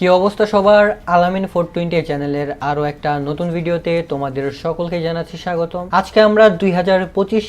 কি অবস্থা সবার? আলামিন ফোর টোয়েন্টি চ্যানেলের আরও একটা নতুন ভিডিওতে তোমাদের সকলকে জানাচ্ছি স্বাগতম। আজকে আমরা দুই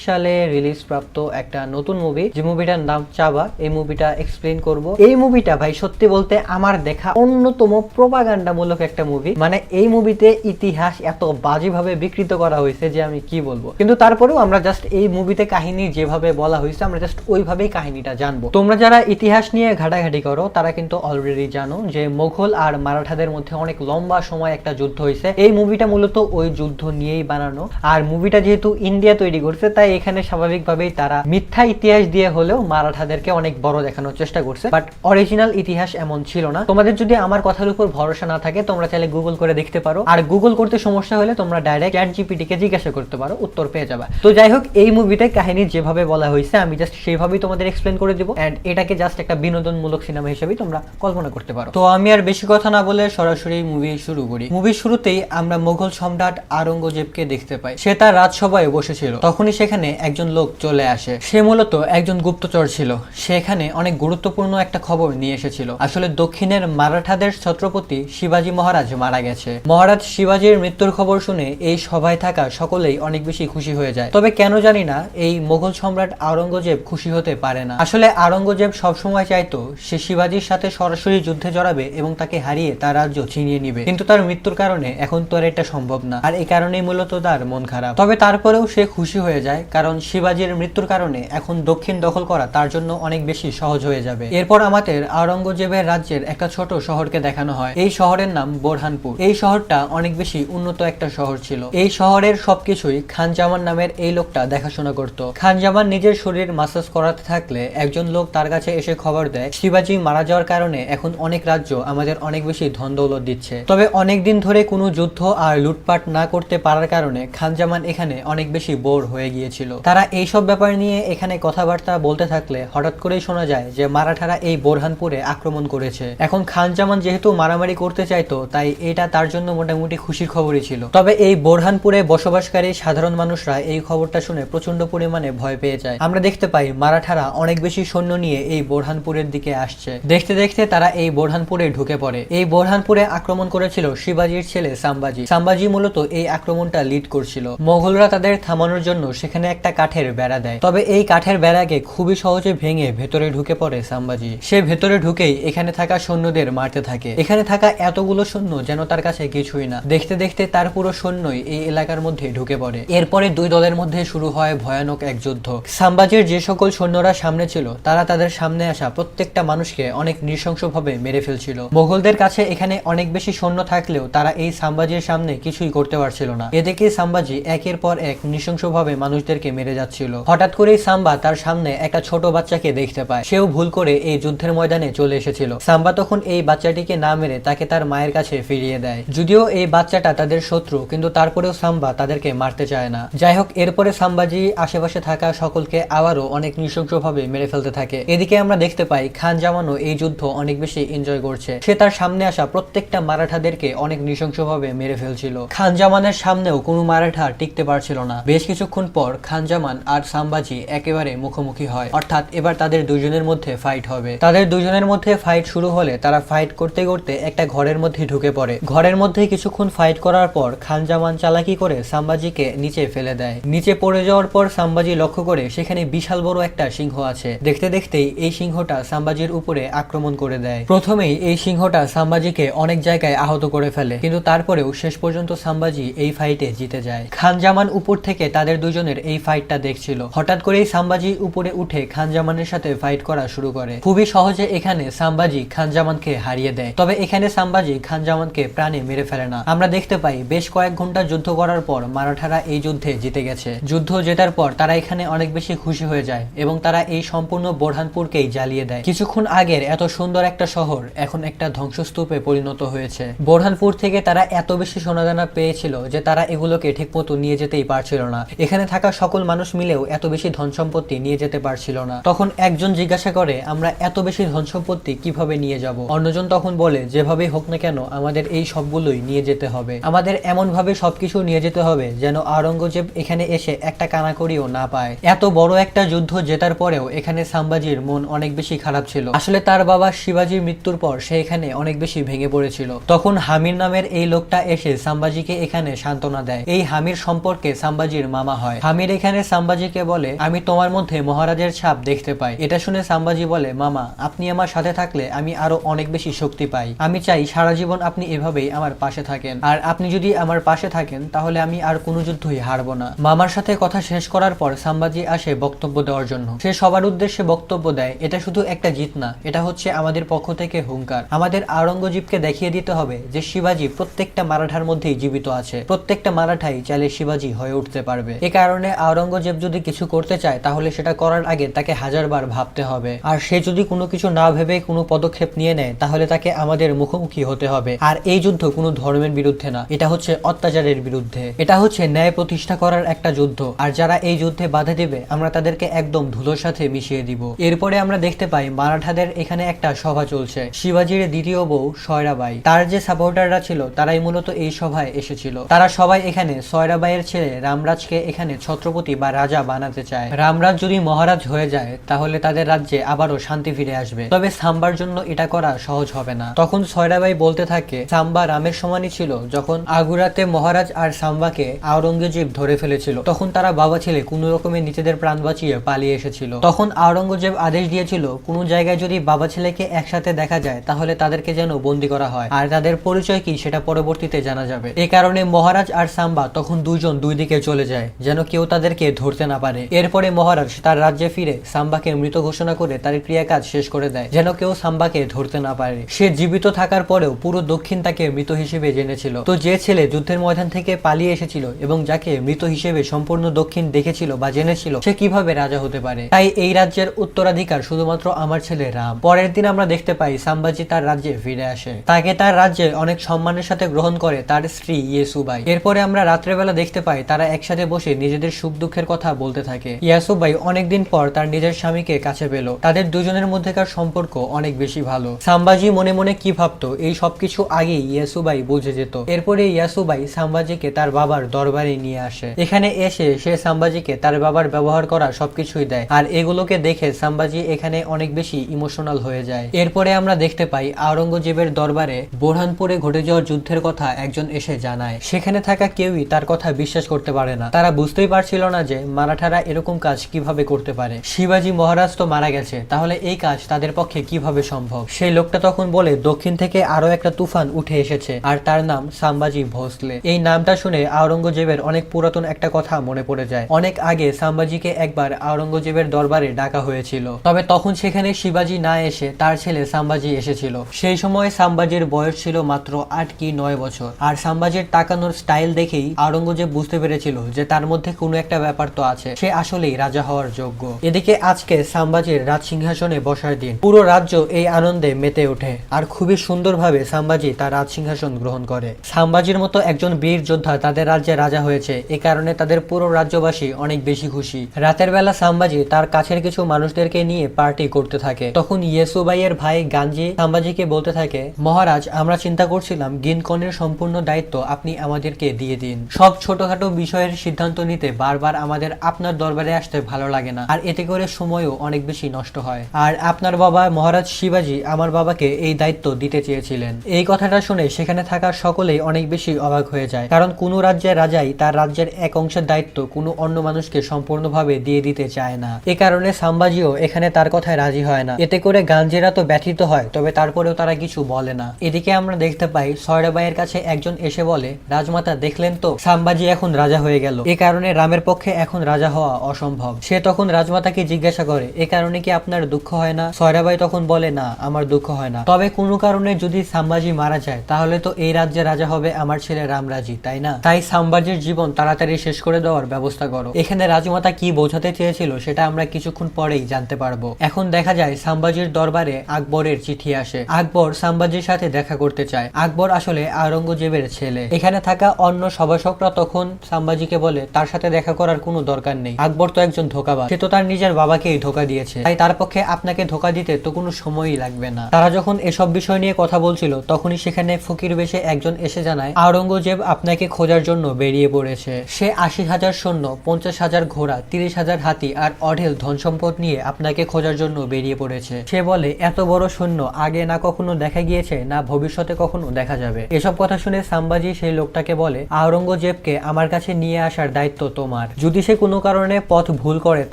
সালে রিলিজ প্রাপ্ত একটা নতুন মুভি যে মুভিটার নাম চাবা, এই মুভিটা এক্সপ্লেন করব। এই মুভিটা ভাই, সত্যি বলতে আমার দেখা অন্যতম প্রপাগান্ডামূলক একটা মুভি মানে এই মুভিতে ইতিহাস এত বাজেভাবে বিকৃত করা হয়েছে যে আমি কি বলব? কিন্তু তারপরেও আমরা জাস্ট এই মুভিতে কাহিনী যেভাবে বলা হয়েছে, আমরা জাস্ট ওইভাবেই কাহিনীটা জানব। তোমরা যারা ইতিহাস নিয়ে ঘাটাঘাটি করো, তারা কিন্তু অলরেডি জানো যে মোঘল আর মারাঠাদের মধ্যে অনেক লম্বা সময় একটা যুদ্ধ হয়েছে। এই মুভিটা মূলত ওই যুদ্ধ নিয়েই বানানো। আর মুভিটা যেহেতু ইন্ডিয়া তৈরি করছে, তাই এখানে স্বাভাবিকভাবেই তারা মিথ্যা ইতিহাস দিয়ে হলেও মারাঠাদেরকে অনেক বড় দেখানোর চেষ্টা করছে। বাট অরিজিনাল ইতিহাস এমন ছিল না। তোমাদের যদি আমার কথার উপর ভরসা না থাকে, তোমরা চাইলে গুগল করে দেখতে পারো। আর গুগল করতে সমস্যা হলে তোমরা ডাইরেক্ট চ্যাট জিপিটি কে জিজ্ঞাসা করতে পারো, উত্তর পেয়ে যাবে। তো যাই হোক, এই মুভিতে কাহিনী যেভাবে বলা হয়েছে, আমি জাস্ট সেইভাবেই তোমাদের এক্সপ্লেন করে দিব। এন্ড এটাকে জাস্ট একটা বিনোদনমূলক সিনেমা হিসেবেই তোমরা কল্পনা করতে পারো। তো আমি আর বেশি কথা না বলে সরাসরি মুভি শুরু করি। মুভির শুরুতেই আমরা মোগল সম্রাট আরঙ্গজেবকে দেখতে পাই। সে তার রাজসভায় বসেছিল। তখনই সেখানে একজন লোক চলে আসে। সে মূলত একজন গুপ্তচর ছিল। সেখানে অনেক গুরুত্বপূর্ণ একটা খবর নিয়ে এসেছিল। আসলে দক্ষিণের মারাঠাদের ছত্রপতি শিবাজী মহারাজ মারা গেছে। মহারাজ শিবাজীর মৃত্যুর খবর শুনে এই সভায় থাকা সকলেই অনেক বেশি খুশি হয়ে যায়। তবে কেন জানি না এই মোগল সম্রাট আওরঙ্গজেব খুশি হতে পারে না। আসলে আওরঙ্গজেব সবসময় চাইতো সে শিবাজীর সাথে সরাসরি যুদ্ধে জড়াবে এবং তাকে হারিয়ে তার রাজ্য ছিনিয়ে নিবে। কিন্তু তার মৃত্যুর কারণে এখন তো আর এটা সম্ভব না। আর এই কারণেই মূলত তার মন খারাপ। তবে তারপরেও সে খুশি হয়ে যায়, কারণ শিবাজীর মৃত্যুর কারণে এখন দক্ষিণ দখল করা তার জন্য অনেক বেশি সহজ হয়ে যাবে। এরপর আমাদের আওরঙ্গজেবের রাজ্যের একটা ছোট শহরকে দেখানো হয়। এই শহরের নাম বোরহানপুর। এই শহরটা অনেক বেশি উন্নত একটা শহর ছিল। এই শহরের সবকিছুই খান জামান নামের এই লোকটা দেখাশোনা করত। খান জামান নিজের শরীর মাসাজ করাতে থাকলে একজন লোক তার কাছে এসে খবর দেয়, শিবাজী মারা যাওয়ার কারণে এখন অনেক রাজ্য আমাদের অনেক বেশি ধন দৌলত দিচ্ছে। তবে অনেক দিন ধরে কোনো যুদ্ধ আর লুটপাট না করতে পারার কারণে খান জামান এখানে অনেক বেশি বোর হয়ে গিয়েছিল। তারা এইসব ব্যাপার নিয়ে এখানে কথাবার্তা বলতে থাকলে হঠাৎ করেই শোনা যায় যে মারাঠারা এই বোরহানপুরে আক্রমণ করেছে। এখন খান জামান যেহেতু মারামারি করতে চাইতো, তাই এটা তার জন্য মোটামুটি খুশির খবরই ছিল। তবে এই বোরহানপুরে বসবাসকারী সাধারণ মানুষরা এই খবরটা শুনে প্রচণ্ড পরিমাণে ভয় পেয়ে যায়। আমরা দেখতে পাই মারাঠারা অনেক বেশি সৈন্য নিয়ে এই বোরহানপুরের দিকে আসছে। দেখতে দেখতে তারা এই বোরহানপুরে ঢুকে পড়ে। এই বোরহানপুরে আক্রমণ করেছিল শিবাজির ছেলে সাম্বাজি। সাম্বাজি মূলত এই আক্রমণটা লিড করছিল। মোগলরা তাদের থামানোর জন্য সেখানে একটা কাঠের বেড়া দেয়। তবে এই কাঠের বেড়াকে খুবই সহজে ভেঙে ভেতরে ঢুকে পড়ে সাম্বাজি। সে ভেতরে ঢুকেই এখানে থাকা সৈন্যদের মারতে থাকে। এখানে থাকা এতগুলো সৈন্য যেন তার কাছে কিছুই না। দেখতে দেখতে তার পুরো সৈন্যই এই এলাকার মধ্যে ঢুকে পড়ে। এরপরে দুই দলের মধ্যে শুরু হয় ভয়ানক এক যুদ্ধ। সাম্বাজির যে সকল সৈন্যরা সামনে ছিল, তারা তাদের সামনে আসা প্রত্যেকটা মানুষকে অনেক নৃশংসভাবে মেরে ফেলছিল। মোগলদের কাছে এখানে অনেক বেশি সৈন্য থাকলেও তারা এই সাম্বাজির সামনে কিছুই করতে পারছিল না। এদিকে সাম্বাজি একের পর এক নৃশংসভাবে মানুষদেরকে মেরে যাচ্ছিল। হঠাৎ করেই সাম্বা তার সামনে একটা ছোট বাচ্চাকে দেখতে পায়। সেও ভুল করে এই যুদ্ধের ময়দানে চলে এসেছিল। সাম্বা তখন এই বাচ্চাটিকে না মেরে তাকে তার মায়ের কাছে ফিরিয়ে দেয়। যদিও এই বাচ্চাটা তাদের শত্রু, কিন্তু তারপরেও সাম্বা তাদেরকে মারতে চায় না। যাই হোক, এরপরে সাম্বাজি আশেপাশে থাকা সকলকে আবারও অনেক নৃশংসভাবে মেরে ফেলতে থাকে। এদিকে আমরা দেখতে পাই খান জামানও এই যুদ্ধ অনেক বেশি এনজয় করছে। সে তার সামনে আসা প্রত্যেকটা মারাঠাদেরকে অনেক নৃশংসভাবে মেরে ফেলছিল। খান জামানের সামনেও কোনো মারাঠা টিকতে পারছিল না। বেশ কিছুক্ষণ পর খান জামান আর সাম্বাজি একেবারে মুখোমুখি হয়। অর্থাৎ এবার তাদের দুজনের মধ্যে ফাইট হবে। তাদের দুজনের মধ্যে ফাইট শুরু হলে তারা ফাইট করতে করতে একটা ঘরের মধ্যে ঢুকে পড়ে। ঘরের মধ্যে কিছুক্ষণ ফাইট করার পর খান জামান চালাকি করে সাম্বাজিকে নিচে ফেলে দেয়। নিচে পড়ে যাওয়ার পর সাম্বাজি লক্ষ্য করে সেখানে বিশাল বড় একটা সিংহ আছে। দেখতে দেখতেই এই সিংহটা সাম্বাজির উপরে আক্রমণ করে দেয়। প্রথমেই এই সিংহটা সাম্বাজিকে অনেক জায়গায় আহত করে ফেলে, কিন্তু তারপরেও শেষ পর্যন্ত সাম্বাজি এই ফাইটে জিতে যায়। খান জামান উপর থেকে তাদের দুজনের এই ফাইটটা দেখছিল। হঠাৎ করেই সাম্বাজি উপরে উঠে খান জামানের সাথে ফাইট করা শুরু করে। খুবই সহজে এখানে সাম্বাজি খান জামানকে হারিয়ে দেয়। তবে এখানে সাম্বাজি খান জামানকে প্রাণে মেরে ফেলে না। আমরা দেখতে পাই বেশ কয়েক ঘণ্টা যুদ্ধ করার পর মারাঠারা এই যুদ্ধে জিতে গেছে। যুদ্ধ জেতার পর তারা এখানে অনেক বেশি খুশি হয়ে যায় এবং তারা এই সম্পূর্ণ বোরহানপুরকেই জ্বালিয়ে দেয়। কিছুক্ষণ আগের এত সুন্দর একটা শহর, এখন একটা ধ্বংসস্তূপে পরিণত হয়েছে। বোরহানপুর থেকে তারা এত বেশি সোনাদানা পেয়েছিল যে তারা এগুলোকে ঠিকমতো নিয়ে যেতেই পারছিল না। এখানে থাকা সকল মানুষ মিলেও এত বেশি ধন সম্পত্তি নিয়ে যেতে পারছিল না। তখন একজন জিজ্ঞাসা করে, আমরা এত বেশি ধন সম্পত্তি কীভাবে নিয়ে যাব? অন্যজন তখন বলে, যেভাবেই হোক না কেন, আমাদের এই সবগুলোই নিয়ে যেতে হবে। আমাদের এমন ভাবে সবকিছু নিয়ে যেতে হবে যেন আওরঙ্গজেব এখানে এসে একটা কানাকড়িও না পায়। এত বড় একটা যুদ্ধ জেতার পরেও এখানে সাম্বাজির মন অনেক বেশি খারাপ ছিল। আসলে তার বাবা শিবাজির মৃত্যুর পর সে এখানে এখানে অনেক বেশি ভেঙে পড়েছিল। তখন হামির নামের এই লোকটা এসে সাম্বাজিকে এখানে সান্ত্বনা দেয়। এই হামির সম্পর্কে সাম্বাজির মামা হয়। হামির এখানে সাম্বাজিকে বলে, আমি তোমার মধ্যে মহারাজের ছাপ দেখতে পাই। এটা শুনে সাম্বাজি বলে, মামা, আপনি আমার সাথে থাকলে আমি আরও অনেক বেশি শক্তি পাই। আমি চাই সারা জীবন আপনি এভাবেই আমার পাশে থাকেন। আর আপনি যদি আমার পাশে থাকেন, তাহলে আমি আর কোনো যুদ্ধই হারবো না। মামার সাথে কথা শেষ করার পর সাম্বাজি আসে বক্তব্য দেওয়ার জন্য। সে সবার উদ্দেশ্যে বক্তব্য দেয়, এটা শুধু একটা জিত না, এটা হচ্ছে আমাদের পক্ষ থেকে হুঙ্কার আমাদের আওরঙ্গজীবকে দেখিয়ে দিতে হবে যে শিবাজি প্রত্যেকটা মারাঠার মধ্যেই জীবিত আছে। প্রত্যেকটা মারাঠাই চাইলে শিবাজি হয়ে উঠতে পারবে। এ কারণে আওরঙ্গজেব যদি কিছু করতে চায়, তাহলে সেটা করার আগে তাকে হাজারবার ভাবতে হবে। আর সে যদি কোনো কিছু না ভেবে কোনো পদক্ষেপ নিয়ে নেয়, তাহলে তাকে আমাদের মুখোমুখি হতে হবে। আর এই যুদ্ধ কোনো ধর্মের বিরুদ্ধে না, এটা হচ্ছে অত্যাচারের বিরুদ্ধে। এটা হচ্ছে ন্যায় প্রতিষ্ঠা করার একটা যুদ্ধ। আর যারা এই যুদ্ধে বাধা দেবে, আমরা তাদেরকে একদম ধুলোর সাথে মিশিয়ে দিব। এরপরে আমরা দেখতে পাই মারাঠাদের এখানে একটা সভা চলছে। শিবাজির দ্বিতীয় বউ সয়রাবাই। তার যে সাপোর্টাররা ছিল, তারাই মূলত এই সভায় এসেছিল। তারা সবাই এখানে সয়রাবাইয়ের ছেলে রামরাজকে এখানে ছত্রপতি বা রাজা বানাতে চায়। রামরাজ যদি মহারাজ হয়ে যায়, তাহলে তাদের রাজ্যে আবারও শান্তি ফিরে আসবে। তবে সাম্বার জন্য এটা করা সহজ হবে না। তখন সয়রাবাই বলতে থাকে, সাম্বা রামের সমানই ছিল যখন আগুরাতে মহারাজ আর সাম্বাকে আওরঙ্গজেব ধরে ফেলেছিল। তখন তারা বাবা ছেলে কোন রকমের নিজেদের প্রাণ বাঁচিয়ে পালিয়ে এসেছিল। তখন আওরঙ্গজেব আদেশ দিয়েছিল, কোন জায়গায় যদি বাবা ছেলেকে একসাথে দেখা যায়, তাহলে তাদেরকে যেন বন্দি করা হয়। আর তাদের পরিচয় কি সেটা পরবর্তীতে জানা যাবে। এ কারণে মহারাজ আর সাম্বা তখন দুইজন দুই দিকে চলে যায়, যেন কেউ তাদেরকে ধরতে না পারে। এরপরে মহারাজ তার রাজ্যে ফিরে সাম্বাকে মৃত ঘোষণা করে তার ক্রিয়াকাজ শেষ করে দেয়, যেন কেউ সাম্বাকে ধরতে না পারে। সে জীবিত থাকার পরেও পুরো দক্ষিণ তাকে মৃত হিসেবে জেনেছিল। তো যে ছেলে যুদ্ধের ময়দান থেকে পালিয়ে এসেছিল এবং যাকে মৃত হিসেবে সম্পূর্ণ দক্ষিণ দেখেছিল বা জেনেছিল, সে কীভাবে রাজা হতে পারে? তাই এই রাজ্যের উত্তরাধিকার শুধুমাত্র আমার ছেলে রাম। পরের দিন আমরা দেখতে পাই সাম্বাজি তার রাজ্যে ফিরে আসে। তাকে তার রাজ্যে অনেক সম্মানের সাথে গ্রহণ করে তার স্ত্রী ইয়েসুবাই। এরপরে আমরা রাত্রেবেলা দেখতে পাই তারা একসাথে বসে নিজেদের সুখ দুঃখের কথা বলতে থাকে। ইয়াসুবাই অনেকদিন পর তার নিজের স্বামীকে কাছে পেল। তাদের দুজনের মধ্যেকার সম্পর্ক অনেক বেশি ভালো। সাম্বাজি মনে মনে কি ভাবতো, এই সবকিছু আগেই ইয়াসুবাই বুঝে যেত। এরপরে ইয়াসুবাই সাম্বাজিকে তার বাবার দরবারে নিয়ে আসে। এখানে এসে সে সাম্বাজিকে তার বাবার ব্যবহার করা সবকিছুই দেয়। আর এগুলোকে দেখে সাম্বাজি এখানে অনেক বেশি ইমোশনাল হয়ে যায়। এরপরে আমরা দেখতে পাই আওরঙ্গজেবের দরবারে বোরহানপুরে ঘটে যাওয়া যুদ্ধের কথা একজন এসে জানায়। সেখানে থাকা কেউই তার কথা বিশ্বাস করতে পারে না। তারা বুঝতেই পারছিল না যে মারাঠারা এরকম কাজ কীভাবে করতে পারে। শিবাজি মহারাজ তো মারা গেছে, তাহলে এই কাজ তাদের পক্ষে কীভাবে সম্ভব? সেই লোকটা তখন বলে, দক্ষিণ থেকে আরও একটা তুফান উঠে এসেছে, আর তার নাম সাম্বাজি ভোসলে। এই নামটা শুনে আওরঙ্গজেবের অনেক পুরাতন একটা কথা মনে পড়ে যায়। অনেক আগে সাম্বাজিকে একবার আওরঙ্গজেবের দরবারে ডাকা হয়েছিল। তবে তখন সেখানে শিবাজি না এসে তার ছেলে সাম্বাজি এসেছিল। সেই সময় সাম্বাজির বয়স ছিল মাত্র আট কি নয় বছর। আর সাম্বাজির তাকানোর স্টাইল দেখেই আওরঙ্গজেব বুঝতে পেরেছিল যে তার মধ্যে কোনো একটা ব্যাপার তো আছে। সে আসলেই রাজা হওয়ার যোগ্য। এদিকে আজকে সাম্বাজির রাজ সিংহাসনে বসার দিন। পুরো রাজ্য এই আনন্দে মেতে ওঠে আর খুবই সুন্দরভাবে সাম্বাজি তার রাজ সিংহাসন গ্রহণ করে। সাম্বাজির মতো একজন বীর যোদ্ধা তাদের রাজ্যে রাজা হয়েছে। এ কারণে তাদের পুরো রাজ্যবাসী অনেক বেশি খুশি। রাতের বেলা সাম্বাজি তার কাছের কিছু মানুষদেরকে নিয়ে পার্টি করতে থাকে। তখন ইয়েসুবাইয়ের ভাই গাঞ্জি সাম্বাজিকে বলতে থাকে, মহারাজ, আমরা চিন্তা করছিলাম গিনকনের সম্পূর্ণ দায়িত্ব আপনি আমাদেরকে দিয়ে দিন। সব ছোটখাটো বিষয়ের সিদ্ধান্ত নিতে বারবার আমাদের আপনার দরবারে আসতে ভালো লাগে না, আর এতে করে সময়ও অনেক বেশি নষ্ট হয়। আর আপনার বাবা, মহারাজ শিবাজি, আমার বাবাকে এই দায়িত্ব দিতে চেয়েছিলেন। এই কথাটা শুনে সেখানে থাকা সকলেই অনেক বেশি অবাক হয়ে যায়, কারণ কোন রাজ্যের রাজাই তার রাজ্যের এক অংশের দায়িত্ব কোনো অন্য মানুষকে সম্পূর্ণভাবে দিয়ে দিতে চায় না। এ কারণে সাম্বাজিও এখানে তার কথায় রাজি হয় না। এতে করে গাঞ্জেরা তো ব্যথিত হয়, তবে তারপরেও তারা কিছু বলে না। এদিকে আমরা দেখতে পাই সয়রাবাইয়ের কাছে একজন এসে বলে, রাজমাতা, দেখলেন তো? সাম্বাজি এখন রাজা হয়ে গেল। এ কারণে রামের পক্ষে এখন রাজা হওয়া অসম্ভব। সে তখন রাজমাতাকে জিজ্ঞাসা করে, এ কারণে কি আপনার দুঃখ হয় না? সয়রাবাই তখন বলে, না, আমার দুঃখ হয় না। তবে কোনো কারণে যদি সাম্বাজি মারা যায়, তাহলে তো এই রাজ্যে রাজা হবে আমার ছেলে রামরাজি, তাই না? তাই সাম্বাজির জীবন তাড়াতাড়ি শেষ করে দেওয়ার ব্যবস্থা করো। এখানে রাজমাতা কি বোঝাতে চেয়েছিল, সেটা আমরা কিছুক্ষণ পরেই জানতে পারব। এখন দেখা যায়, সাম্বাজির দরবারে আকবরের চিঠি আসে। আকবর সাম্বাজির সাথে দেখা করতে চায়। আকবর আসলে আওরঙ্গজেবের ছেলে। এখানে থাকা অন্য সভাসকরা তখন সাম্বাজিকে বলে, তার সাথে দেখা করার কোনো দরকার নেই। আকবর তো একজন ধোকাবাজ। সে তো তার নিজের বাবাকেই ধোকা দিয়েছে। তাই তার পক্ষে আপনাকে ধোকা দিতে তো কোনো সময়ই লাগবে না। তারা যখন এসব বিষয় নিয়ে কথা বলছিল, তখনই সেখানে ফকির বেশে একজন এসে জানায়, আওরঙ্গজেব আপনাকে খোঁজার জন্য বেরিয়ে পড়েছে। সে আশি হাজার সৈন্য, পঞ্চাশ হাজার ঘোড়া, তিরিশ হাজার হাতি আর অঢেল ধন সম্পদ নিয়ে আপনাকে খোঁজার জন্য বেরিয়ে পড়েছে। সে বলে, এত বড় সৈন্য আগে না কখনো দেখা গিয়েছে না ভবিষ্যতে কখনো দেখা যাবে? এসব কথা শুনে সাম্বাজি সেই লোকটাকে বলে, আওরঙ্গজেবকে আমার কাছে নিয়ে আসার দায়িত্ব তোমার। যদি সে কোনো কারণে পথ ভুল করে,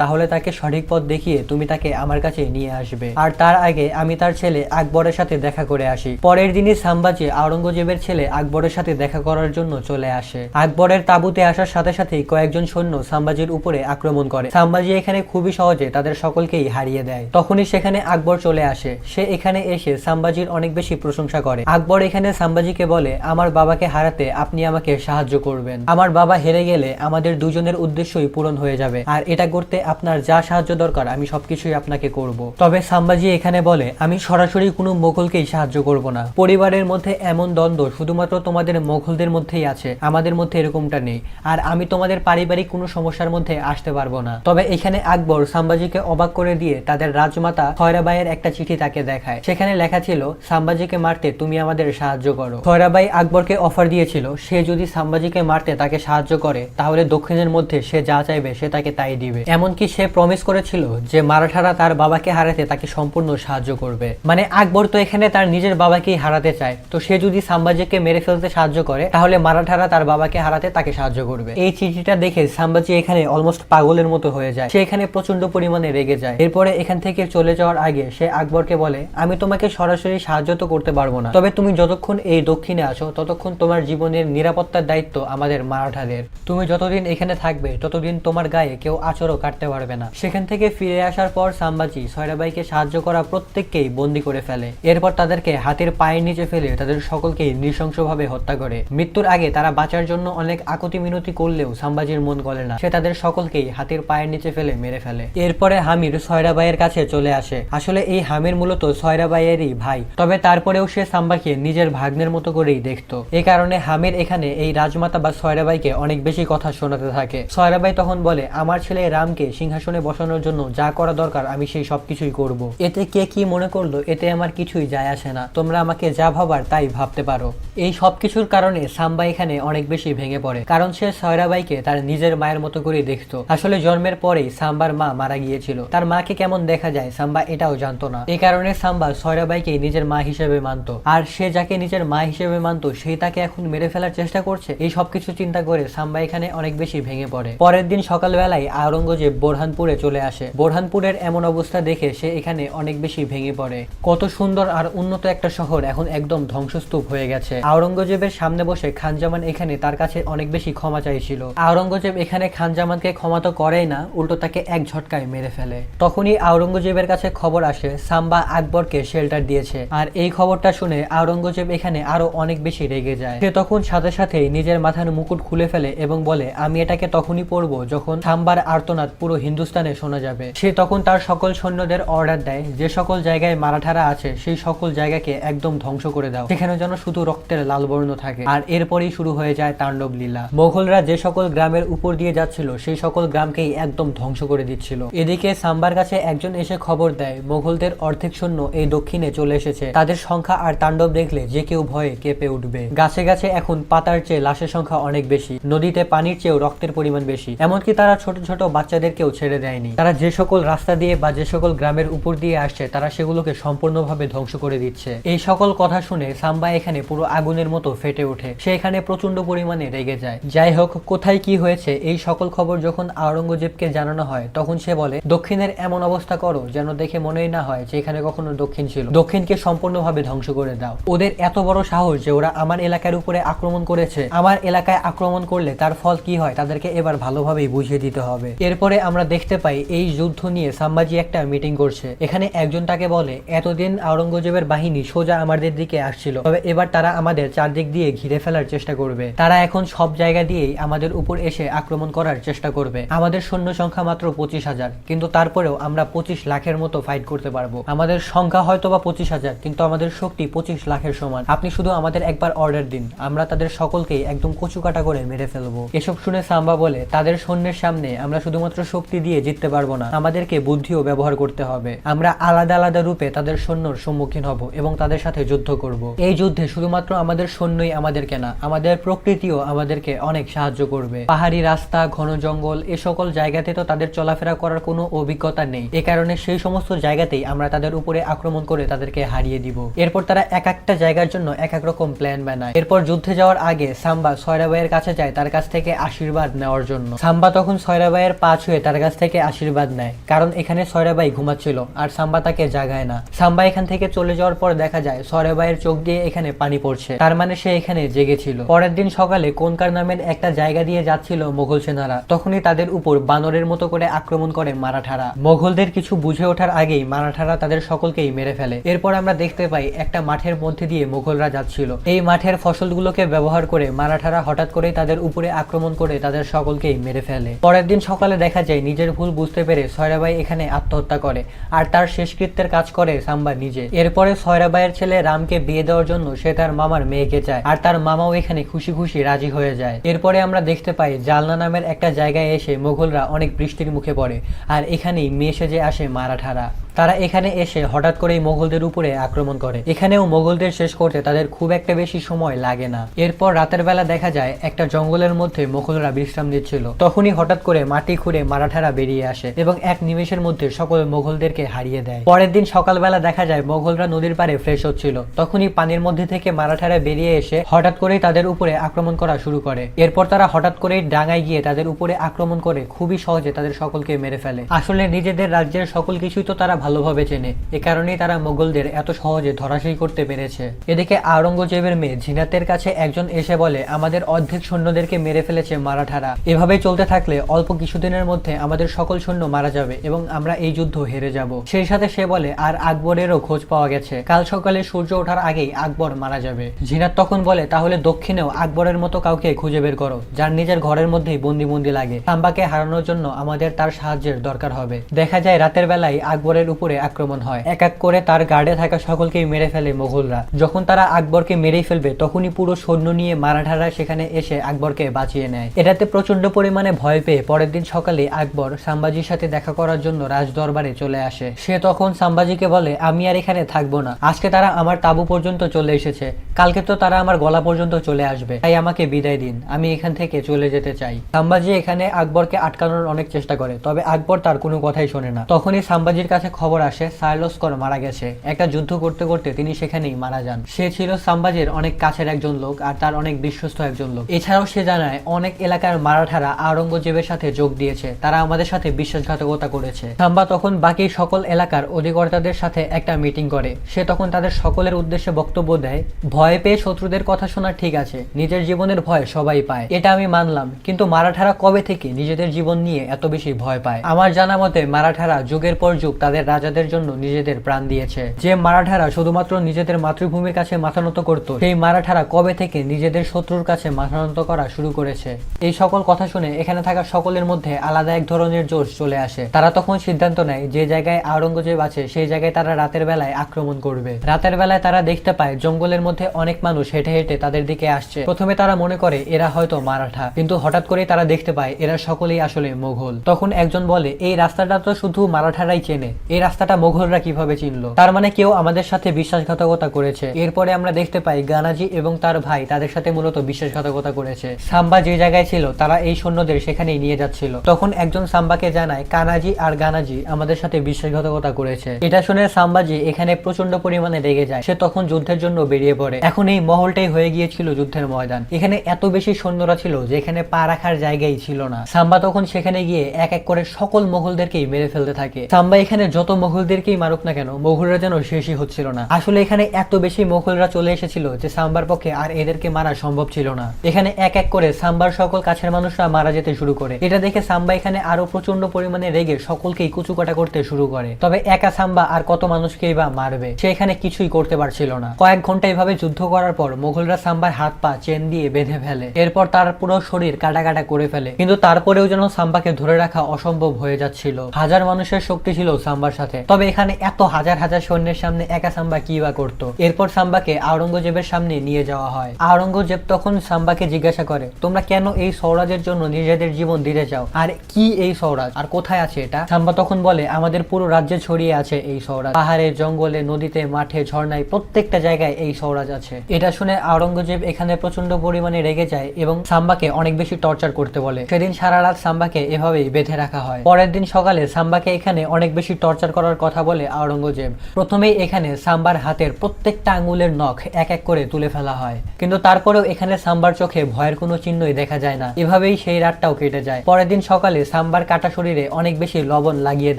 তাহলে তাকে সঠিক পথ দেখিয়ে তুমি তাকে আমার কাছে নিয়ে আসবে। আর তার আগে আমি তার ছেলে আকবরের সাথে দেখা করে আসি। পরের দিনই সাম্বাজি আওরঙ্গজেবের ছেলে আকবরের সাথে দেখা করার জন্য চলে আসে। আকবরের তাঁবুতে আসার সাথে সাথেই কয়েকজন সৈন্য সাম্বাজির উপরে আক্রমণ করে। সাম্বাজি এখানে খুবই সহজে তাদের সকলকেই হারিয়ে দেয়। তখনই সেখানে আকবর চলে আসে। সে এখানে এসে সাম্বাজির অনেক বেশি প্রশংসা করে। আকবর এখানে সাম্বাজিকে বলে, আমার বাবাকে হারাতে আপনি আমাকে সাহায্য করবেন। আমার বাবা হেরে গেলে আমাদের দুজনের উদ্দেশ্যই পূরণ হয়ে যাবে। আর এটা করতে আপনার যা সাহায্য দরকার, আমি সবকিছুই আপনাকে করব। তবে সাম্বাজি এখানে বলে, আমি সরাসরি কোনো মোগলকেই সাহায্য করব না। পরিবারের মধ্যে এমন দ্বন্দ্ব শুধুমাত্র তোমাদের মোগলদের মধ্যেই আছে। আমাদের মধ্যে এরকমটা নেই। আর আমি তোমাদের পারিবারিক কোনো সমস্যার মধ্যে আসতে পারব না। তবে এখানে আকবর সাম্বাজিকে অবাক করে দিয়ে তাদের রাজমাতা খয়রাবাইয়ের একটা চিঠি তাকে দেখায়। সেখানে লেখা ছিল সাম্বাজিকে মারতে তুমি আমাদের সাহায্য করো। খয়রাবাই আকবরকে অফার দিয়েছিল, সে যদি সাম্বাজিকে মারতে তাকে সাহায্য করে, তাহলে দক্ষিণের মধ্যে সে যা চাইবে সে তাকে তাই দিবে। এমনকি সে প্রমিস করেছিল যে মারাঠারা তার বাবাকে হারাতে তাকে সম্পূর্ণ সাহায্য করবে। মানে আকবর তো এখানে তার নিজের বাবাকেই হারাতে চায়। তো সে যদি সাম্বাজিকে মেরে ফেলতে সাহায্য করে, তাহলে মারাঠারা তার বাবাকে হারাতে তাকে সাহায্য করবে। এই চিঠিটা দেখে সাম্বাজি এখানে অলমোস্ট পাগলের মতো হয়ে যায়। সে এখানে প্রচণ্ড পরিমাণে রেগে যায়। এরপরে এখান থেকে চলে যাওয়ার আগে সে আকবরকে বলে, আমি তোমাকে সরাসরি সাহায্য তো করতে পারব না। তবে তুমি যতক্ষণ এই দক্ষিণে আসো ততক্ষণ তোমার জীবনের নিরাপত্তার দায়িত্ব আমাদের মারাঠাদের। তুমি যতদিন এখানে থাকবে, ততদিন তোমার গায়ে কেউ আচরও কাটতে পারবে না। সেখান থেকে ফিরে আসার পর সাম্বাজি সয়রাবাইকে সাহায্য করা প্রত্যেককেই বন্দি করে ফেলে। এরপর তাদেরকে হাতের পায়ের নিচে ফেলে তাদের সকলকেই নৃশংসভাবে হত্যা করে। মৃত্যুর আগে তারা বাঁচার জন্য অনেক আকুতি মিনতি করলেও সাম্বাজির মন গলে না। সে তাদের সকলকেই হাতের পায়ের নিচে ফেলে মেরে ফেলে। এরপরে হামির সয়রাবাইয়ের কাছে চলে আসে। আসলে এই হামির মূলত সয়রাবাইয়েরই ভাই। তবে তারপরেও সে সাম্বাকে নিজের ভাগ্নের মতো করেই দেখতো। এ কারণে হামির এখানে এই রাজমাতা বা সয়রাবাইকে অনেক বেশি কথা শোনাতে থাকে। সয়রাবাই তখন বলে, আমার ছেলে রামকে সিংহাসনে বসানোর জন্য যা করা দরকার আমি সেই সবকিছুই করব। এতে কে কি মনে করল, এতে আমার কিছুই যায় আসে না। তোমরা আমাকে যা ভাবার তাই ভাবতে পারো। এই সব কিছুর কারণে সাম্বা এখানে অনেক বেশি ভেঙে পড়ে। কারণ সে সয়রাবাইকে তার নিজের মায়ের মতো করেই দেখতো। আসলে জন্মের পরেই সাম্বার মা মারা গিয়েছিল। তার মাকে কেমন দেখা যায়, সাম্বা এটাও জানতো না। এই কারণে সাম্বা সয়রাবাইকে নিজের মা হিসেবে মানতো। আর সে যাকে নিজের মা হিসেবে মানতো সেই তাকে এখন মেরে ফেলার চেষ্টা করছে। এই সবকিছু চিন্তা করে সাম্বা এখানে অনেক বেশি ভেঙে পড়ে। পরের দিন সকালবেলায় আওরঙ্গজেব বোরহানপুরে চলে আসে। বোরহানপুরের এমন অবস্থা দেখে সে এখানে অনেক বেশি ভেঙে পড়ে। কত সুন্দর আর উন্নত একটা শহর এখন একদম ধ্বংসস্তূপ হয়ে গেছে। আওরঙ্গজেবের সামনে বসে খানজামান এখানে তার কাছে অনেক বেশি ক্ষমা চাইছিল। আওরঙ্গজেব এখানে খানজামানকে ক্ষমা তো করেই না, উল্টো তাকে এক ঝটকায় মেরে ফেলে। তখনই আওরঙ্গজেবের কাছে খবর আসে, সাম্বা আকবরকে শেল্টার দিয়েছে। আর এই খবরটা শুনে আওরঙ্গজেব এখানে আরও অনেক বেশি রেগে যায়। সে তখন সাথে সাথে নিজের মাথার মুকুট খুলে ফেলে এবং বলে, আমি এটাকে তখনই পরবো যখন সাম্বার আর্তনাদ পুরো হিন্দুস্তানে শোনা যাবে। সে তখন তার সকল সৈন্যদের অর্ডার দেয়, যে সকল জায়গায় মারাঠারা আছে, সেই সকল জায়গাকে একদম ধ্বংস করে দাও। সেখানে যেন শুধু রক্তের লাল বর্ণ থাকে। আর এরপরেই শুরু হয়ে যায় তাণ্ডব লীলা। মোগলরা যে সকল গ্রামের উপর দিয়ে যাচ্ছিল, সেই সকল গ্রামকেই একদম ধ্বংস করে দিচ্ছিল। এদিকে সাম্বার কাছে একজন এসে খবর দেয় মোগলদের অর্ধেক সৈন্য এই দক্ষিণে চলে এসেছে। তাদের সংখ্যা আর তাণ্ডব দেখলে যে কেউ ভয়ে কেঁপে উঠবে। গাছে গাছে এখন পাতার চেয়ে লাশের সংখ্যা অনেক বেশি। নদীতে পানির চেয়েও রক্তের পরিমাণ বেশি। এমনকি তারা ছোট ছোট বাচ্চাদেরকেও ছেড়ে দেয়নি। তারা যে সকল রাস্তা দিয়ে বা যে সকল গ্রামের উপর দিয়ে আসছে, তারা সেগুলোকে সম্পূর্ণভাবে ধ্বংস করে দিচ্ছে। এই সকল কথা শুনে সাম্বা এখানে পুরো আগুনের মতো ফেটে ওঠে। সে এখানে প্রচণ্ড পরিমাণে রেগে যায়। যাই হোক, কোথায় কি হয়েছে, এই সকল খবর যখন আওরঙ্গজেবকে জানানো হয়, তখন সে বলে, দক্ষিণের এমন অবস্থা করো যেন দেখে মনেই না হয় যে এখানে কখনো দক্ষিণ ছিল। দক্ষিণকে সম্পূর্ণভাবে ধ্বংস করে দাও। ওদের এত বড় সাহস যে ওরা আমার এলাকার উপরে আক্রমণ করেছে। আমার এলাকায় আক্রমণ করলে তার ফল কি হয় তাদেরকে এবার ভালোভাবেই বুঝিয়ে দিতে হবে। এরপরে আমরা দেখতে পাই এই যুদ্ধ নিয়ে সাম্বাজি একটা মিটিং করছে। এখানে একজন তাকে বলে, এতদিন আওরঙ্গজেবের বাহিনী সোজা আমাদের দিকে আসছিল। তবে এবার তারা আমাদের চারদিক দিয়ে ঘিরে ফেলার চেষ্টা করবে। তারা এখন সব জায়গা দিয়েই আমাদের উপর এসে আক্রমণ করার চেষ্টা করবে। আমাদের সৈন্য সংখ্যা মাত্র পঁচিশ হাজার, কিন্তু তারপরেও আমরা পঁচিশ লাখের মতো ফাইট করতে পারব। আমাদের সংখ্যা হয়তো বা পঁচিশ হাজার, কিন্তু আমাদের শক্তি পঁচিশ লাখের সমান। আপনি শুধু আমাদের একবার অর্ডার দিন, আমরা তাদের সকলকেই একদম কচু কাটা করে মেরে ফেলব। এসব শুনে সাম্বা বলে, তাদের সৈন্যের সামনে আমরা শুধুমাত্র শক্তি দিয়ে জিততে পারব না, আমাদেরকে বুদ্ধিও ব্যবহার করতে হবে। আমরা আলাদা আলাদা রূপে তাদের সৈন্যর সম্মুখীন হব এবং তাদের সাথে যুদ্ধ করব। এই যুদ্ধে শুধুমাত্র আমাদের সৈন্যই আমাদেরকে না, আমাদের প্রকৃতিও আমাদেরকে অনেক সাহায্য করবে। পাহাড়ি রাস্তা, ঘন জঙ্গল, এ সকল জায়গাতে তো তাদের চলাফেরা করার কোনো অভিজ্ঞতা নেই। এ কারণে সেই সমস্ত জায়গাতেই আমরা তাদের উপরে আক্রমণ করে তাদেরকে হারিয়ে দিব। এরপর তারা এক একটা জায়গার জন্য এক এক রকম প্ল্যান বানায়। এরপর যুদ্ধে যাওয়ার আগে সাম্বা সয়রাবাইয়ের কাছে যায় তার কাছ থেকে আশীর্বাদ নেওয়ার জন্য। সাম্বা তখন সয়রাবাইয়ের পা ছুঁয়ে তার কাছ থেকে আশীর্বাদ নেয়, কারণ এখানে সয়রাবাই ঘুমাচ্ছিল আর সাম্বা তাকে জাগায় না। সাম্বা এখান থেকে চলে যাওয়ার পর দেখা যায় সয়রাবাইয়ের চোখ দিয়ে এখানে পানি পড়ছে, তার মানে সে এখানে জেগেছিল। পরের দিন সকালে কোনকার নামের একটা জায়গা দিয়ে যাচ্ছিল মোগল সেনারা। তখনই তাদের উপর বানরের মতো করে আক্রমণ করে মারাঠারা। মোগলদের কিছু বুঝে ওঠার আগেই মারাঠারা তাদের সকলকেই মেরে ফেলে। এরপর আমরা দেখতে পাই একটা মাঠের মধ্যে দিয়ে মোগলরা যাচ্ছিল। এই মাঠের ফসলগুলোকে ব্যবহার করে মারাঠারা হঠাৎ করেই তাদের উপরে আক্রমণ করে তাদের সকলকেই মেরে ফেলে। পরের দিন সকালে দেখা যায় নিজের ভুল বুঝতে পেরে সয়রাবাই এখানে আত্মহত্যা করে আর তার শেষকৃত্যের কাজ করে সাম্বা নিজে। এরপরে সয়রাবাইয়ের ছেলে রামকে বিয়ে দেওয়ার জন্য সে তার মামার মেয়েকে চায় আর তার মামাও এখানে খুশি খুশি রাজি হয়ে যায়। এরপরে আমরা দেখতে পাই জালনা নামের একটা জায়গায় এসে মোগলরা অনেক বৃষ্টির মুখে পড়ে আর এখানেই মেয়ে সেজে আসে মারাঠারা। তারা এখানে এসে হঠাৎ করেই মোগলদের উপরে আক্রমণ করে। এখানেও মোগলদের শেষ করতে তাদের খুব একটা বেশি সময় লাগে না। এরপর রাতের বেলা দেখা যায়, একটা জঙ্গলের মধ্যে মোগলরা বিশ্রাম দিচ্ছিল তখনই হঠাৎ করে মাটি খুঁড়ে মারাঠারা বেরিয়ে আসে এবং এক নিমেষের মধ্যে সকল মোগলদেরকে হারিয়ে দেয়। পরের দিন সকালবেলা দেখা যায়, মোগলরা নদীর পাড়ে ফ্রেশ হচ্ছিল। তখনই পানির মধ্যে থেকে মারাঠারা বেরিয়ে এসে হঠাৎ করেই তাদের উপরে আক্রমণ করা শুরু করে। এরপর তারা হঠাৎ করেই ডাঙায় গিয়ে তাদের উপরে আক্রমণ করে খুবই সহজে তাদের সকলকে মেরে ফেলে। আসলে নিজেদের রাজ্যের সকল কিছুই তো তারা ভালোভাবে চেনে। এ কারণেই তারা মোগলদের এত সহজে ধরাশায়ী করতে পেরেছে। এদিকে আওরঙ্গজেবের মেয়ে ঝিনাতের কাছে একজন এসে বলে, আমাদের অর্ধেক সৈন্যদেরকে মেরে ফেলেছে মারাঠারা। এভাবে চলতে থাকলে অল্প কিছুদিনের মধ্যে আমাদের সকল সৈন্য মারা যাবে এবং আমরা এই যুদ্ধ হেরে যাব। সেই সাথে সে বলে, আর আকবরেরও খোঁজ পাওয়া গেছে। কাল সকালে সূর্য ওঠার আগেই আকবর মারা যাবে। ঝিনাত তখন বলে, তাহলে দক্ষিণেও আকবরের মতো কাউকে খুঁজে বের করো, যার নিজের ঘরের মধ্যেই বন্দি বন্দি লাগে। সাম্বাকে হারানোর জন্য আমাদের তার সাহায্যের দরকার হবে। দেখা যায় রাতের বেলায় আকবরের উপরে আক্রমণ হয়। এক এক করে তার গার্ডে থাকা সকলকেই মেরে ফেলে মোগলরা যখন তারা আকবরকে মেরেই ফেলবে, তখনই পুরো সৈন্য নিয়ে মারাঠারা সেখানে এসে আকবরকে বাঁচিয়ে নেয়। এটাতে প্রচণ্ড পরিমাণে ভয় পেয়ে পরের দিন সকালে আকবর সাম্বাজির সাথে দেখা করার জন্য রাজ দরবারে চলে আসে। সে তখন সাম্বাজিকে বলে, আমি আর এখানে থাকব না। আজকে তারা আমার তাবু পর্যন্ত চলে এসেছে। কালকে তো তারা আমার গলা পর্যন্ত চলে আসবে। তাই আমাকে বিদায় দিন। আমি এখান থেকে চলে যেতে চাই। সাম্বাজি এখানে আকবরকে আটকানোর অনেক চেষ্টা করে, তবে আকবর তার কোনো কথাই শোনে না। তখনই সাম্বাজির কাছে খবর আসে সাইলস্কর মারা গেছে। একটা যুদ্ধ করতে করতে তিনি সেখানেই মারা যান। সে ছিল সাম্বাজির অনেক কাছের একজন লোক আর তার অনেক বিশ্বস্ত একজন লোক। এছাড়াও সে জানায়, অনেক এলাকার মারাঠারা আওরঙ্গজেবের সাথে যোগ দিয়েছে। তারা আমাদের সাথে বিশ্বাসঘাতকতা করেছে। সাম্বা তখন বাকি সকল এলাকার অধিকর্তাদের সাথে একটা মিটিং করে। সে তখন তাদের সকলের উদ্দেশ্যে বক্তব্য দেয়, ভয় পেয়ে শত্রুদের কথা শোনা ঠিক আছে, নিজের জীবনের ভয় সবাই পায়। এটা আমি মানলাম, কিন্তু মারাঠারা কবে থেকে নিজেদের জীবন নিয়ে এত বেশি ভয় পায়? আমার জানা মতে, মারাঠারা যুগের পর যুগ তাদের রাজাদের জন্য নিজেদের প্রাণ দিয়েছে। যে মারাঠারা শুধুমাত্র নিজেদের মাতৃভূমির কাছে মাথা নত করত, সেই মারাঠারা কবে থেকে নিজেদের শত্রুর কাছে মাথা নত করা শুরু করেছে? এই সকল কথা শুনে এখানে থাকা সকলের মধ্যে আলাদা এক ধরনের জোশ চলে আসে। তারা তখন সিদ্ধান্ত নেয়, যে জায়গায় আওরঙ্গজেব আছে, সেই জায়গায় তারা রাতের বেলায় আক্রমণ করবে। রাতের বেলায় তারা দেখতে পায়, জঙ্গলের মধ্যে অনেক মানুষ হেঁটে হেঁটে তাদের দিকে আসছে। প্রথমে তারা মনে করে, এরা হয়তো মারাঠা। কিন্তু হঠাৎ করেই তারা দেখতে পায়, এরা সকলেই আসলে মোঘল। তখন একজন বলে, এই রাস্তাটা তো শুধু মারাঠারাই চেনে। এই রাস্তাটা মোঘলরা কীভাবে চিনলো? তার মানে কেউ আমাদের সাথে বিশ্বাসঘাতকতা করেছে। এরপরে আমরা দেখতে পাই গানাজি এবং তার ভাই তাদের সাথে মূলত বিশ্বাসঘাতকতা করেছে। সাম্বা যে জায়গায় ছিল, তারা এই সৈন্যদের সেখানেই নিয়ে যাচ্ছিল। তখন একজন সাম্বাকে জানায়, কানাজি আর গানাজি আমাদের সাথে বিশ্বাসঘাতকতা করেছে। এটা শুনে সাম্বাজি এখানে প্রচণ্ড পরিমাণে রেগে যায়। সে তখন যুদ্ধের জন্য বেরিয়ে পড়ে। এখন এই মহলটাই হয়ে গিয়েছিল যুদ্ধের ময়দান। এখানে এত বেশি সৈন্যরা ছিল যে এখানে পা রাখার জায়গাই ছিল না। সাম্বা তখন সেখানে গিয়ে এক এক করে সকল মোগলদেরকেই মেরে ফেলতে থাকে। সাম্বা এখানে যত মোগলদেরকেই মারুক না কেন? মোগলরা যেন শেষই হচ্ছিল না। আসলে এখানে এত বেশি মোগলরা চলে এসেছিল যে সাম্বার পক্ষে আর এদেরকে মারা সম্ভব ছিল না। এখানে এক এক করে সাম্বার সকল কাছের মানুষরা মারা যেতে শুরু করে। এটা দেখে সাম্বা এখানে আরও প্রচণ্ড পরিমাণে রেগে সকলকেই কুচুকাটা করতে শুরু করে। তবে একা সাম্বা আর কত মানুষকেই বা মারবে, সে এখানে কিছুই করতে পারছিল না। কয়েক ঘণ্টা এভাবে যুদ্ধ করার পর মোঘলরা সাম্বার হাত পা চেন দিয়ে বেঁধে ফেলে। এরপর তার পুরো শরীর কাটা কাটা করে ফেলে। কিন্তু তারপরেও যেন সাম্বাকে ধরে রাখা অসম্ভব হয়ে যাচ্ছিল। হাজার মানুষের শক্তি ছিল সাম্বার সাথে। তবে এখানে এত হাজার হাজার সৈন্যের সামনে একা সাম্বা কি বা করতো? এরপর সাম্বাকে আওরঙ্গজেবের সামনে নিয়ে যাওয়া হয়। আওরঙ্গজেব তখন সাম্বাকে জিজ্ঞাসা করে, তোমরা কেন এই সৌরাজের জন্য নিজেদের জীবন দিতে চাও? আর কি এই সৌরাজ আর কোথায় আছে এটা? সাম্বা তখন বলে, আমাদের পুরো রাজ্যে ছড়িয়ে আছে এই সৌরাজ পাহাড়ে, জঙ্গলে, নদীতে, মাঠে, ঝর্ণায় প্রত্যেকটা জায়গায় এই সৌরাজ আছে। এটা শুনে আওরঙ্গজেব এখানে প্রচণ্ড পরিমাণে রেগে যায় এবং সাম্বাকে অনেক বেশি টর্চার করতে বলে। সেদিন সারা রাত সাম্বাকে এভাবেই বেঁধে রাখা হয়। পরের দিন সকালে সাম্বাকে এখানে অনেক বেশি টর্চার টর্চার করার কথা বলে আওরঙ্গজেব। প্রথমেই এখানে সাম্বার হাতের প্রত্যেকটা আঙ্গুলের নখ এক এক করে তুলে ফেলা হয়। কিন্তু তারপরেও এখানে সাম্বার চোখে ভয়ের কোনো চিহ্নই দেখা যায় না। এভাবেই সেই রাতটাও কেটে যায়। পরের দিন সকালে সাম্বার কাটা শরীরে অনেক বেশি লবণ লাগিয়ে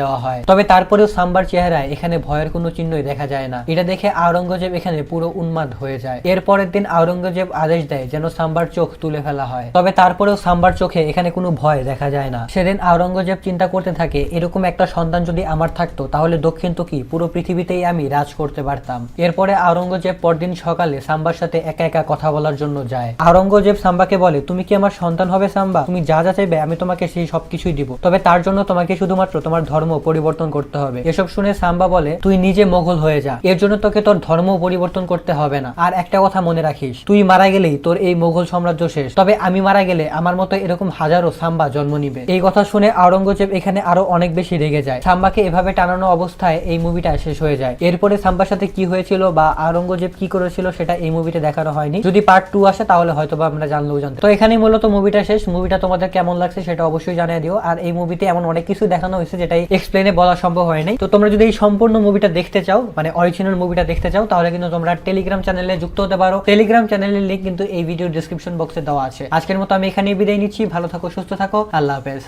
দেওয়া হয়। তবে তারপরেও সাম্বার চেহারায় এখানে ভয়ের কোনো চিহ্নই দেখা যায় না। এটা দেখে আওরঙ্গজেব এখানে পুরো উন্মাদ হয়ে যায়। এর পরের দিন আওরঙ্গজেব আদেশ দেয় যেন সাম্বার চোখ তুলে ফেলা হয়। তবে তারপরেও সাম্বার চোখে এখানে কোনো ভয় দেখা যায় না। সেদিন আওরঙ্গজেব চিন্তা করতে থাকে, এরকম একটা সন্তান যদি আমার থাকতো তাহলে দক্ষিণ তো কি? পুরো পৃথিবীতেই আমি রাজ করতে পারতাম। এরপরে আওরঙ্গজেব পরদিন সকালে সাম্বার সাথে একা একা কথা বলার জন্য যায়। আওরঙ্গজেব সাম্বাকে বলে, তুমি কি আমার সন্তান হবে, সাম্বা? তুমি যা যা চাইবে, আমি তোমাকে সেই সবকিছুই দিব। তবে তার জন্য তোমাকে শুধুমাত্র তোমার ধর্ম পরিবর্তন করতে হবে। এসব শুনে সাম্বা বলে, তুই নিজে মোগল হয়ে যা। এর জন্য তোকে তোর ধর্ম পরিবর্তন করতে হবে না। আর একটা কথা মনে রাখিস, তুই মারা গেলেই তোর এই মোগল সাম্রাজ্য শেষ। তবে আমি মারা গেলে আমার মতো এরকম হাজারো সাম্বা জন্ম নিবে। এই কথা শুনে আওরঙ্গজেব এখানে আরও অনেক বেশি রেগে যায়। সাম্বাকে এভাবে টানানো অবস্থায় এই মুভিটা শেষ হয়ে যায়। এরপরে সাম্বার সাথে কি হয়েছিল বা আওরঙ্গজেব কি করেছিল সেটা এই মুভিতে দেখানো হয়নি। যদি পার্ট টু আসে, তাহলে হয়তো বা আমরা জানলেও জানতে তো এখানেই মূলত মুভিটা শেষ। মুভিটা তোমাদের কেমন লাগছে সেটা অবশ্যই জানিয়ে দিও। আর এই মুভিতে এমন অনেক কিছু দেখানো হয়েছে যেটা এক্সপ্লেনে বলা সম্ভব হয় নাই। তো তোমরা যদি এই সম্পূর্ণ মুভিটা দেখতে চাও মানে অরিজিনাল মুভিটা দেখতে চাও, তাহলে কিন্তু তোমরা টেলিগ্রাম চ্যানেলে যুক্ত হতে পারো। টেলিগ্রাম চ্যানেলের লিঙ্ক কিন্তু এই ভিডিও ডিসক্রিপশন বক্সে দেওয়া আছে। আজকের মতো আমি এখানেই বিদায় নিচ্ছি। ভালো থাকো, সুস্থ থাকো। আল্লাহ হাফেজ।